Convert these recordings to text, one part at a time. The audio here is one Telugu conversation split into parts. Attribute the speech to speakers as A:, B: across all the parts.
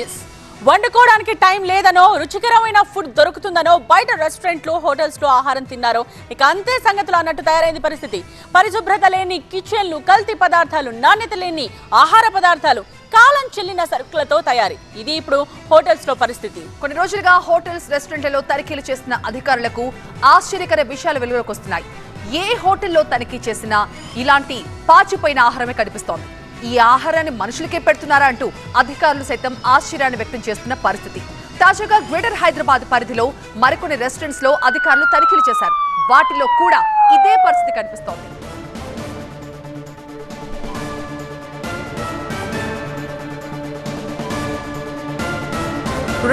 A: ఎస్ వండుకోవడానికి టైం లేదనో రుచికరమైన ఫుడ్ దొరుకుతుందనో బయట రెస్టారెంట్లు హోటల్స్లో ఆహారం తిన్నారో ఇక అంతే సంగతులు అన్నట్టు తయారైంది పరిస్థితి. పరిశుభ్రత లేని కిచెన్లు కల్తీ పదార్థాలు నాణ్యత లేని ఆహార పదార్థాలు కాలం చెల్లిన సరుకులతో తయారీ. ఇది ఇప్పుడు హోటల్స్లో పరిస్థితి.
B: కొన్ని రోజులుగా హోటల్స్ రెస్టారెంట్లలో తనిఖీలు చేస్తున్న అధికారులకు ఆశ్చర్యకర విషయాలు వెలుగులోకి వస్తున్నాయి. ఏ హోటల్లో తనిఖీ చేసినా ఇలాంటి పాచిపోయిన ఆహారమే కనిపిస్తోంది. ఈ ఆహారాన్ని మనుషులకే పెడుతున్నారా అంటూ అధికారులు సైతం ఆశ్చర్యాన్ని వ్యక్తం చేస్తున్న పరిస్థితి. తాజాగా గ్రేటర్ హైదరాబాద్ పరిధిలో మరికొన్ని రెస్టారెంట్స్లో అధికారులు తనిఖీలు చేశారు. వాటిలో కూడా ఇదే పరిస్థితి కనిపిస్తోంది.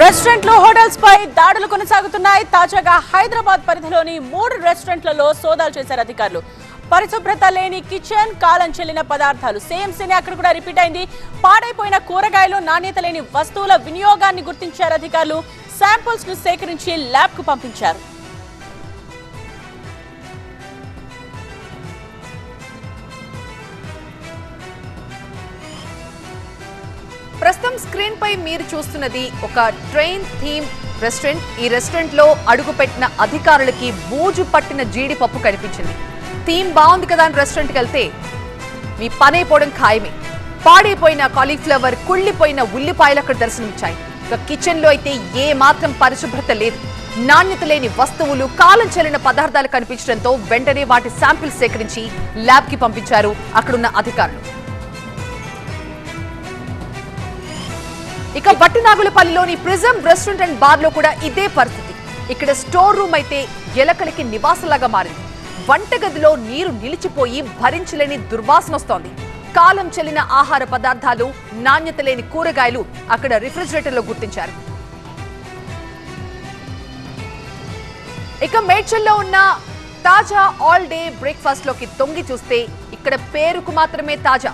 A: రెస్టారెంట్లు హోటల్స్ పై దాడులు కొనసాగుతున్నాయి. తాజాగా హైదరాబాద్ పరిధిలోని మూడు రెస్టారెంట్లలో సోదాలు చేశారు అధికారులు. పరిశుభ్రత లేని కిచెన్ కాలం చెల్లిన పదార్థాలు. సేమ్ సీన్ అక్కడ కూడా రిపీట్ అయింది. పాడైపోయిన కూరగాయలు నాణ్యత లేని వస్తువుల వినియోగాన్ని గుర్తించారు అధికారులు. శాంపుల్స్ను సేకరించి ల్యాబ్కు పంపించారు.
B: ప్రస్తుతం స్క్రీన్ పై మీరు చూస్తున్నది ఒక ట్రైన్ థీమ్ రెస్టారెంట్. ఈ రెస్టారెంట్లో అడుగుపెట్టిన అధికారులకి బూజు పట్టిన జీడిపప్పు కనిపించింది. థీమ్ బాగుంది కదా అని రెస్టారెంట్కి వెళ్తే మీ పని అయిపోవడం ఖాయమే. పాడైపోయిన కాలీఫ్లవర్ కుళ్ళిపోయిన ఉల్లిపాయలు అక్కడ దర్శనమిచ్చాయి. ఇక కిచెన్లో అయితే ఏ మాత్రం పరిశుభ్రత లేదు. నాణ్యత లేని వస్తువులు కాలం చెల్లిన పదార్థాలు కనిపించడంతో వెంటనే వాటి శాంపిల్స్ సేకరించి ల్యాబ్కి పంపించారు అక్కడున్న అధికారులు. ఇక బట్టినాగులపల్లిలోని ప్రిజం రెస్టారెంట్ అండ్ బార్లో కూడా ఇదే పరిస్థితి. ఇక్కడ స్టోర్ రూమ్ అయితే ఎలకలకి నివాసలాగా మారింది. వంటగదిలో నీరు నిలిచిపోయి భరించలేని దుర్వాసన వస్తోంది. కాలం చెల్లిన ఆహార పదార్థాలు నాణ్యత లేని కూరగాయలు అక్కడ రిఫ్రిజిరేటర్లో గుర్తించారు. ఇక మేడ్చల్లో ఉన్న తాజా ఆల్ డే బ్రేక్ఫాస్ట్లోకి తొంగి చూస్తే ఇక్కడ పేరుకు మాత్రమే తాజా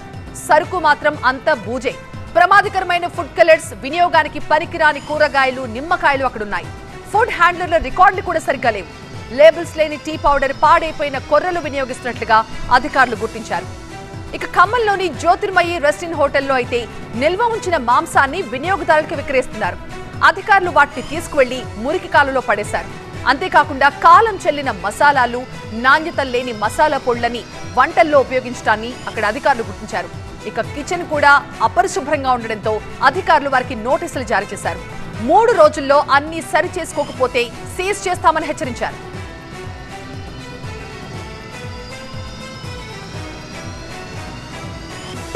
B: సరుకు మాత్రం అంతా బూజే. ప్రమాదకరమైన ఫుడ్ కలర్స్ వినియోగానికి పనికిరాని కూరగాయలు నిమ్మకాయలు అక్కడున్నాయి. ఫుడ్ హ్యాండ్లర్ల రికార్డులు కూడా సరిగ్గా లేవు. లేబుల్స్ లేని టీ పౌడర్ పాడైపోయిన కొర్రలు వినియోగిస్తున్నట్లుగా అధికారులు గుర్తించారు. ఇక ఖమ్మంలోని జ్యోతిర్మయి రెస్టిన్ హోటల్లో అయితే నిల్వ ఉంచిన మాంసాన్ని వినియోగదారులకు విక్రయిస్తున్నారు. అధికారులు వాటిని తీసుకువెళ్ళి మురికి కాలులో పడేశారు. అంతేకాకుండా కాలం చెల్లిన మసాలాలు నాణ్యత లేని మసాలా పొళ్ళని వంటల్లో ఉపయోగించడాన్ని అక్కడ అధికారులు గుర్తించారు. ఇక కిచెన్ కూడా అపరిశుభ్రంగా ఉండడంతో అధికారులు వారికి నోటీసులు జారీ చేశారు. మూడు రోజుల్లో అన్ని సరి చేసుకోకపోతే సీజ్ చేస్తామని హెచ్చరించారు.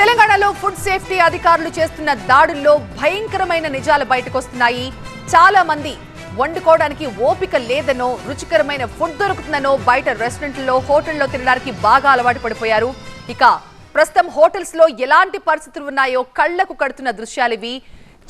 B: తెలంగాణలో ఫుడ్ సేఫ్టీ అధికారులు చేస్తున్న దాడుల్లో భయంకరమైన నిజాలు బయటకు వస్తున్నాయి చాలా మంది వండుకోవడానికి ఓపిక లేదనో రుచికరమైన ఫుడ్ దొరుకుతుందనో బయట రెస్టారెంట్లలో హోటల్లో తినడానికి బాగా అలవాటు పడిపోయారు. ఇక ప్రస్తుతం హోటల్స్లో ఎలాంటి పరిస్థితులు ఉన్నాయో కళ్ళకు కడుతున్న దృశ్యాలు ఇవి.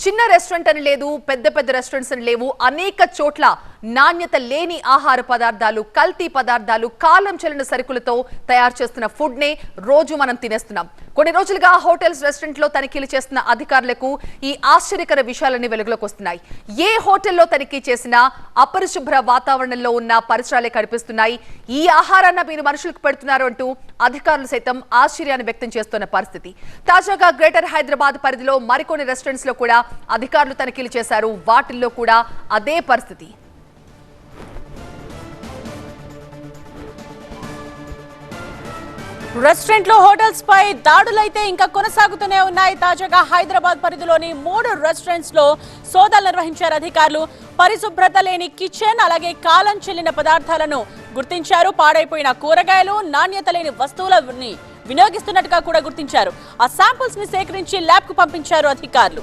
B: చిన్న రెస్టారెంట్ అని లేదు పెద్ద పెద్ద రెస్టారెంట్స్ అని లేవు. అనేక చోట్ల నాణ్యత లేని ఆహార పదార్థాలు కల్తీ పదార్థాలు కాలం చెల్లిన సరుకులతో తయారు చేస్తున్న ఫుడ్ నే రోజు మనం తినేస్తున్నాం. కొన్ని రోజులుగా హోటల్స్ రెస్టారెంట్లో తనిఖీలు చేస్తున్న అధికారులకు ఈ ఆశ్చర్యకర విషయాలన్నీ వెలుగులోకి వస్తున్నాయి. ఏ హోటల్లో తనిఖీ చేసినా అపరిశుభ్ర వాతావరణంలో ఉన్న పరిసరాలే కనిపిస్తున్నాయి. ఈ ఆహారాన్ని మీరు మనుషులకు పెడుతున్నారు అంటూ అధికారులు సైతం ఆశ్చర్యాన్ని వ్యక్తం చేస్తున్న పరిస్థితి. తాజాగా గ్రేటర్ హైదరాబాద్ పరిధిలో మరికొన్ని రెస్టారెంట్స్లో కూడా అధికారులు తనిఖీలు చేశారు. వాటిల్లో కూడా అదే పరిస్థితి.
A: రెస్టారెంట్లు హోటల్స్ పై దాడులైతే ఇంకా కొనసాగుతూనే ఉన్నాయి. తాజాగా హైదరాబాద్ పరిధిలోని మూడు రెస్టారెంట్స్లో సోదాలు నిర్వహించారు అధికారులు. పరిశుభ్రత లేని కిచెన్ అలాగే కాలం చెల్లిన పదార్థాలను గుర్తించారు. పాడైపోయిన కూరగాయలు నాణ్యత లేని వస్తువులని వినియోగిస్తున్నట్టుగా కూడా గుర్తించారు. ఆ శాంపుల్స్ని సేకరించి ల్యాబ్కు పంపించారు అధికారులు.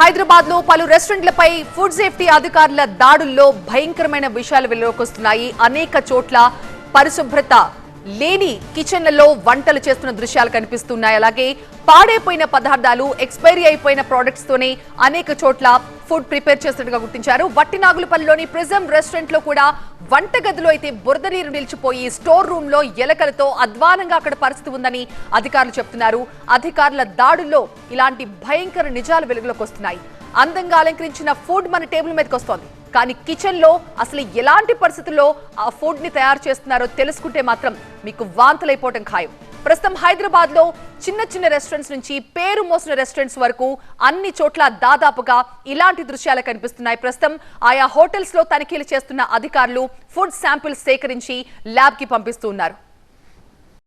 B: హైదరాబాద్లో పలు రెస్టారెంట్లపై ఫుడ్ సేఫ్టీ అధికారుల దాడుల్లో భయంకరమైన విషయాలు వెలువకొస్తున్నాయి. అనేక చోట్ల పరిశుభ్రత లేని కిచెన్లలో వంటలు చేస్తున్న దృశ్యాలు కనిపిస్తున్నాయి. అలాగే పాడైపోయిన పదార్థాలు ఎక్స్పైరీ అయిపోయిన ప్రోడక్ట్స్ తోనే అనేక చోట్ల ఫుడ్ ప్రిపేర్ చేస్తున్నట్టుగా గుర్తించారు. వట్టినాగులపల్లిలోని ప్రిజం రెస్టారెంట్లో కూడా వంటగదిలో అయితే బురద నీరు నిలిచిపోయి స్టోర్ రూమ్లో ఎలకలతో అధ్వానంగా అక్కడ పరిస్థితి ఉందని అధికారులు చెప్తున్నారు. అధికారుల దాడుల్లో ఇలాంటి భయంకర నిజాలు వెలుగులోకి వస్తున్నాయి. అందంగా అలంకరించిన ఫుడ్ మన టేబుల్ మీదకి వస్తోంది. కానీ కిచెన్లో అసలు ఎలాంటి పరిస్థితుల్లో ఆ ఫుడ్ని తయారు చేస్తున్నారో తెలుసుకుంటే మాత్రం మీకు వాంతులైపోవటం ఖాయం. ప్రస్తుతం హైదరాబాద్లో చిన్న చిన్న రెస్టారెంట్స్ నుంచి పేరు మోసిన రెస్టారెంట్స్ వరకు అన్ని చోట్ల దాదాపుగా ఇలాంటి దృశ్యాలు కనిపిస్తున్నాయి. ప్రస్తుతం ఆయా హోటల్స్లో తనిఖీలు చేస్తున్న అధికారులు ఫుడ్ శాంపిల్స్ సేకరించి ల్యాబ్కి పంపిస్తున్నారు